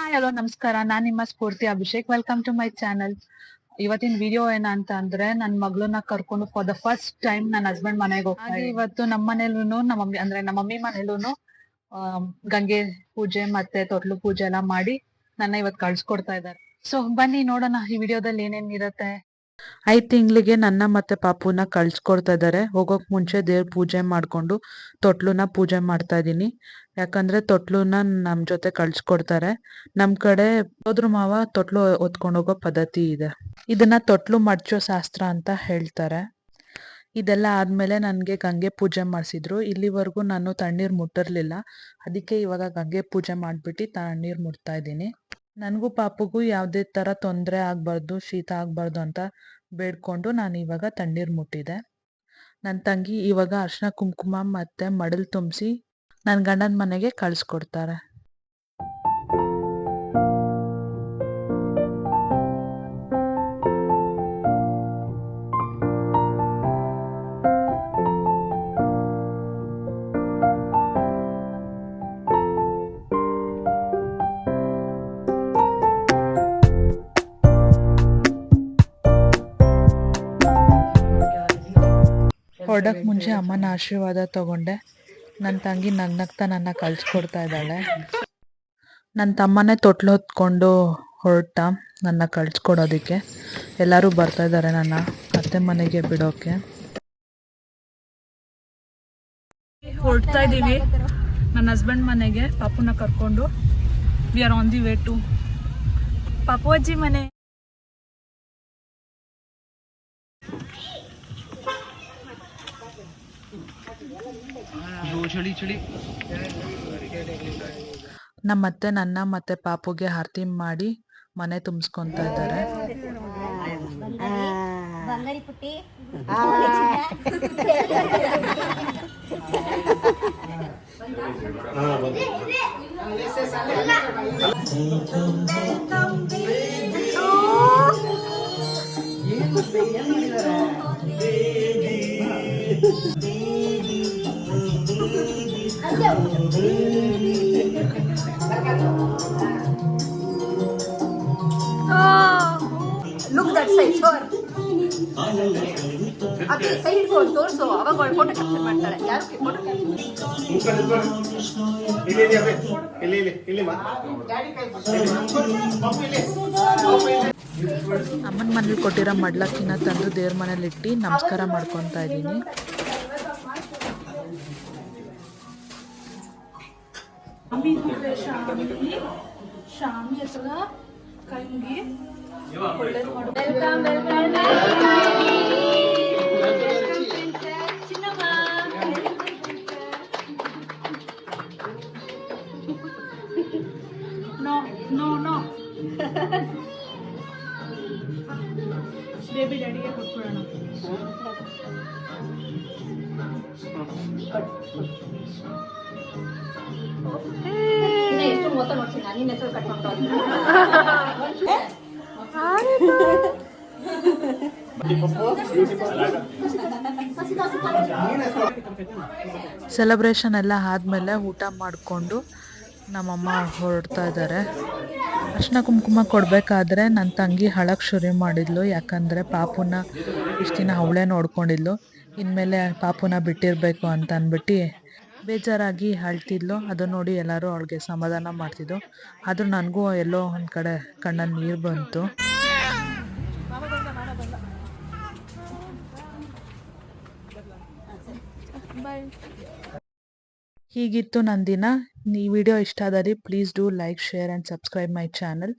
Hi hello ನಮಸ್ಕಾರ. ನಾನ್ ನಿಮ್ಮ Spoorthi Abhishek. Welcome to my channel ಇವತ್ತಿನ ವಿಡಿಯೋ ಏನಂತ ಅಂದ್ರೆ ನನ್ ಮಗಳನ್ನ ಕರ್ಕೊಂಡು ಫಾರ್ ದ ಫಸ್ಟ್ ಟೈಮ್ ನನ್ನ ಹಸ್ಬೆಂಡ್ ಮನೆಗೆ ಹೋಗ್ತಾ ಇವತ್ತು ನಮ್ಮ ಮನೇಲೂ ನಮ್ಮ ಮಮ್ಮಿ ಅಂದ್ರೆ ನಮ್ಮ ಮಮ್ಮಿ ಮನೇಲೂನು ಗಂಗೆ ಪೂಜೆ ಮತ್ತೆ ತೊಟ್ಲು ಪೂಜೆ ಎಲ್ಲ ಮಾಡಿ ನನ್ನ ಇವತ್ ಕಳ್ಸ್ಕೊಡ್ತಾ ಇದ್ದಾರೆ. ಸೊ ಬನ್ನಿ ನೋಡೋಣ ಈ ವಿಡಿಯೋದಲ್ಲಿ ಏನೇನ್ ಇರತ್ತೆ. ಐದ್ ತಿಂಗಳಿಗೆ ನನ್ನ ಮತ್ತೆ ಪಾಪುನ ಕಳ್ಸ್ಕೊಡ್ತಾ ಇದ್ದಾರೆ ಹೋಗೋಕ್ ಮುಂಚೆ ದೇವ್ರ ಪೂಜೆ ಮಾಡ್ಕೊಂಡು ತೊಟ್ಲುನ ಪೂಜೆ ಮಾಡ್ತಾ ಇದೀನಿ. ಯಾಕಂದ್ರೆ ತೊಟ್ಲುನ ನಮ್ ಜೊತೆ ಕಳ್ಸ್ಕೊಡ್ತಾರೆ. ನಮ್ ಕಡೆ ಹೋದ್ರ ಮಾವ ತೊಟ್ಲು ಹೋಗೋ ಪದ್ಧತಿ ಇದೆ. ಇದನ್ನ ತೊಟ್ಲು ಮಡ್ಚೋ ಶಾಸ್ತ್ರ ಅಂತ ಹೇಳ್ತಾರೆ. ಇದೆಲ್ಲ ಆದ್ಮೇಲೆ ನನ್ಗೆ ಗಂಗೆ ಪೂಜೆ ಮಾಡಿಸಿದ್ರು. ಇಲ್ಲಿವರೆಗೂ ನಾನು ತಣ್ಣೀರ್ ಮುಟ್ಟಿರ್ಲಿಲ್ಲ. ಅದಕ್ಕೆ ಇವಾಗ ಗಂಗೆ ಪೂಜೆ ಮಾಡ್ಬಿಟ್ಟು ತಣ್ಣೀರ್ ಮುಟ್ತಾ ಇದ್ದೀನಿ ನನಗೂ ಪಾಪಗೂ ಯಾವುದೇ ಥರ ತೊಂದರೆ ಆಗಬಾರ್ದು, ಶೀತ ಆಗಬಾರ್ದು ಅಂತ ಬೇಡ್ಕೊಂಡು ನಾನು ಇವಾಗ ತಣ್ಣೀರು ಮುಟ್ಟಿದೆ. ನನ್ನ ತಂಗಿ ಇವಾಗ ಅರ್ಶಿನ ಕುಂಕುಮ ಮತ್ತು ಮಡಲು ತುಂಬಿಸಿ ನನ್ನ ಗಂಡನ ಮನೆಗೆ ಕಳ್ಸ್ಕೊಡ್ತಾರೆ. ಹೊರಡಕ್ ಮುಂಚೆ ಅಮ್ಮನ ಆಶೀರ್ವಾದ ತಗೊಂಡೆ. ನನ್ನ ತಂಗಿ ನಗ್ನಗ್ತಾ ನನ್ನ ಕಳ್ಸಿಕೊಡ್ತಾ ಇದ್ದಾಳೆ. ನನ್ನ ತಮ್ಮನೇ ತೊಟ್ಲು ಹೊತ್ಕೊಂಡು ಹೊರಟ ನನ್ನ ಕಳ್ಸಿಕೊಡೋದಕ್ಕೆ. ಎಲ್ಲರೂ ಬರ್ತಾ ಇದ್ದಾರೆ ನನ್ನ ಅತ್ತೆ ಮನೆಗೆ ಬಿಡೋಕೆ. ಹೊರಡ್ತಾ ಇದ್ದೀವಿ ನನ್ನ ಹಸ್ಬೆಂಡ್ ಮನೆಗೆ ಪಾಪುನ ಕರ್ಕೊಂಡು. We are on the way to ಪಾಪು ಅಜ್ಜಿ ಮನೆ. ನಮ್ಮ ಅತ್ತೆ ನನ್ನ ಮತ್ತೆ ಪಾಪುಗೆ ಆರತಿ ಮಾಡಿ ಮನೆ ತುಂಬಿಸ್ಕೊಂತ ಇದ್ದಾರೆ. ಬಂಗಾರಿ ಪುಟ್ಟಿ ಲುಕ್ ದಟ್ ಸೈಡ್ ಶೋರ್ ಅದೇ ಸೈಡ್ ಇಟ್ಕೊಂಡು ತೋರಿಸು ಅವಾಗ ಅವಳು ಫೋಟೋ ಕ್ಯಾಪ್ಚರ್ ಮಾಡ್ತಾಳೆ ಯಾರು ಫೋಟೋ ಇಲ್ಲಿ ಇಲ್ಲಿ ಅಬ್ಬೆ. ಇಲ್ಲಿ ಇಲ್ಲಿ ಇಲ್ಲಿ ಮಾ. ಅಮ್ಮನ ಮನೇಲಿ ಕೊಟ್ಟಿರೋ ಮಡ್ಲಕ್ಕಿನ ತಂದು ದೇವ್ರ ಮನೇಲಿ ಇಟ್ಟು ನಮಸ್ಕಾರ ಮಾಡ್ಕೊತಾ ಇದ್ದೀನಿ. ಶಾಮಿ ಹತ್ರ ಕೈ ಮುಗಿ ನೋ ನೋ ನೋ Baby ಡ್ಯಾಡಿಗೆ ಕೊಟ್ಬಿಡೋಣ. ಸೆಲೆಬ್ರೇಷನ್ ಎಲ್ಲ ಆದಮೇಲೆ ಊಟ ಮಾಡಿಕೊಂಡು ನಮ್ಮಮ್ಮ ಹೊರಡ್ತಾ ಇದ್ದಾರೆ ಅರ್ಶಿನ ಕುಂಕುಮ ಕೊಡಬೇಕಾದ್ರೆ ನನ್ನ ತಂಗಿ ಹಳಕ್ಕೆ ಶುರು ಮಾಡಿದ್ಲು, ಯಾಕಂದರೆ ಪಾಪುನ ಇಷ್ಟು ದಿನ ಅವಳೇ ನೋಡ್ಕೊಂಡಿದ್ಲು. ಇನ್ಮೇಲೆ ಪಾಪುನ ಬಿಟ್ಟಿರಬೇಕು ಅಂತ ಅಂದ್ಬಿಟ್ಟು ಬೇಜಾರಾಗಿ ಅಳ್ತಿದ್ಲು. ಅದು ನೋಡಿ ಎಲ್ಲರೂ ಅವಳಿಗೆ ಸಮಾಧಾನ ಮಾಡ್ತಿದ್ದು ಆದರೂ ನನಗೂ ಎಲ್ಲೋ ಒಂದು ಕಡೆ ಕಣ್ಣಲ್ಲಿ ನೀರು ಬಂತು. ಹೀಗಿತ್ತು ನನ್ನ ದಿನ ಈ ವಿಡಿಯೋ ಇಷ್ಟ ಆದರೆ please do like share and subscribe my channel